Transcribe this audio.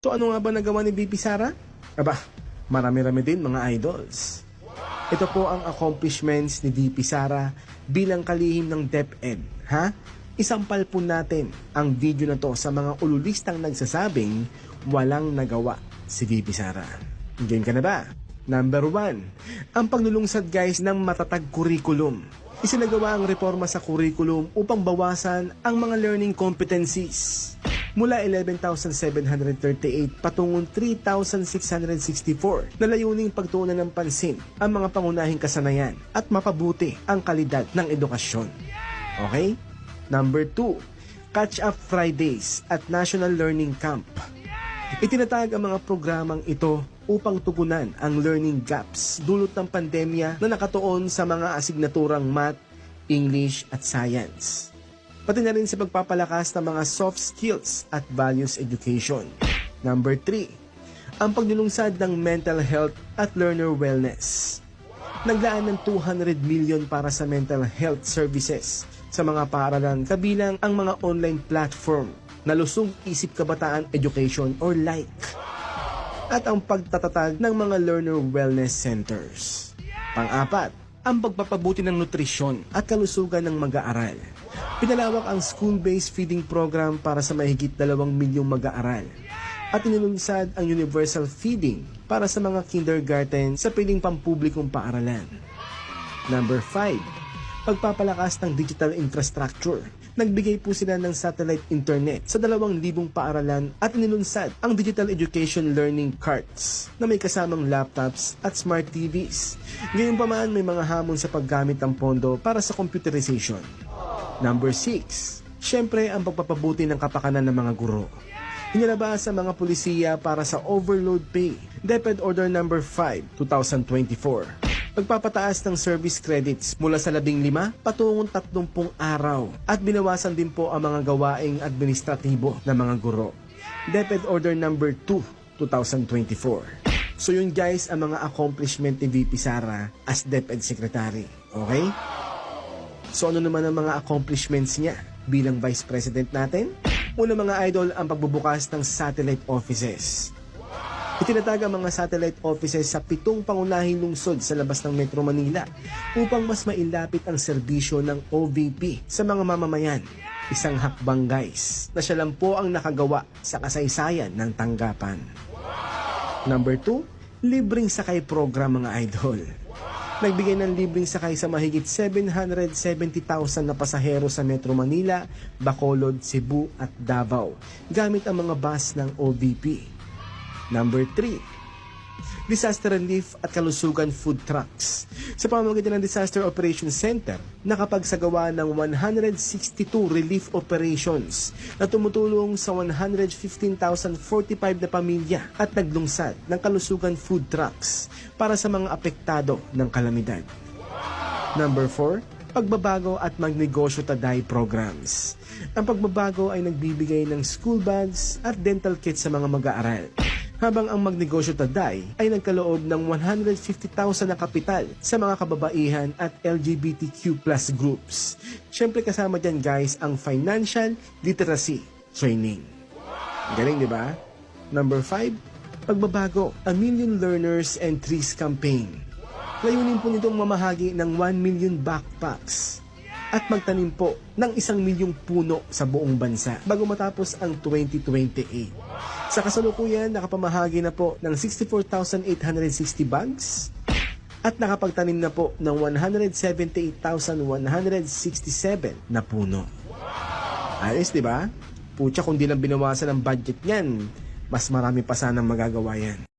So ano nga ba nagawa ni BP Sara? Aba, marami-rami din mga idols. Ito po ang accomplishments ni VP Sara bilang kalihim ng DepEd. Ha? Isampal po natin ang video na to sa mga ululistang nagsasabing walang nagawa si VP Sara. Game ka na ba? Number one, ang paglulungsad guys ng matatag curriculum. Isinagawa ang reforma sa curriculum upang bawasan ang mga learning competencies mula 11,738 patungong 3,664 na layuning pagtuunan ng pansin ang mga pangunahing kasanayan at mapabuti ang kalidad ng edukasyon. Okay? Number 2, Catch Up Fridays at National Learning Camp. Itinatag ang mga programang ito upang tugunan ang learning gaps dulot ng pandemya na nakatuon sa mga asignaturang math, English at science pati na rin sa pagpapalakas ng mga soft skills at values education. Number 3, ang paglulungsad ng mental health at learner wellness. Naglaan ng 200 million para sa mental health services sa mga paaralan kabilang ang mga online platform na lusog isip kabataan education or like at ang pagtatatag ng mga learner wellness centers. Pang-apat, ang pagpapabuti ng nutrisyon at kalusugan ng mag-aaral. Pinalawak ang school-based feeding program para sa mahigit dalawang milyong mag-aaral at inilunsad ang universal feeding para sa mga kindergarten sa piling pampublikong paaralan. Number 5, pagpapalakas ng digital infrastructure. Nagbigay po sila ng satellite internet sa dalawang libong paaralan at inilunsad ang Digital Education Learning Carts na may kasamang laptops at smart TVs. Gayunpaman may mga hamon sa paggamit ng pondo para sa computerization. Number 6, syempre ang pagpapabuti ng kapakanan ng mga guro. Inilabas sa mga pulisiya para sa overload pay. DepEd Order Number 5, 2024 pagpapataas ng service credits mula sa 15 patungong 30 araw at binawasan din po ang mga gawaing administratibo ng mga guro. DepEd Order Number 2, 2024. So yun guys ang mga accomplishment ni VP Sara as DepEd Secretary. Okay? So ano naman ang mga accomplishments niya bilang Vice President natin? Una mga idol ang pagbubukas ng satellite offices. Itinatag ang mga satellite offices sa pitong pangunahing lungsod sa labas ng Metro Manila upang mas mailapit ang serbisyo ng OVP sa mga mamamayan. Isang hakbang guys na siya lang po ang nakagawa sa kasaysayan ng tanggapan. Number 2, libreng sakay program mga idol. Nagbigay ng libreng sakay sa mahigit 770,000 na pasahero sa Metro Manila, Bacolod, Cebu at Davao gamit ang mga bus ng OVP. Number 3, Disaster Relief at Kalusugan Food Trucks. Sa pamamagitan ng Disaster Operations Center, nakapagsagawa ng 162 relief operations na tumutulong sa 115,045 na pamilya at naglungsad ng kalusugan food trucks para sa mga apektado ng kalamidad. Number 4, pagbabago at magnegosyo taday programs. Ang pagbabago ay nagbibigay ng school bags at dental kits sa mga mag-aaral. Habang ang magnegosyo taday ay nagkaloob ng 150,000 na kapital sa mga kababaihan at LGBTQ plus groups. Siyempre kasama dyan guys ang financial literacy training. Galing di ba? Number 5, pagbabago, a million learners and trees campaign. Layunin po nitong mamahagi ng 1 million backpacks at magtanim po ng isang milyong puno sa buong bansa bago matapos ang 2028. Sa kasalukuyan, nakapamahagi na po ng 64,860 bags at nakapagtanim na po ng 178,167 na puno. Ayos, di ba? Pucha, kung di lang binawasan ang budget niyan, mas marami pa sanang magagawa yan.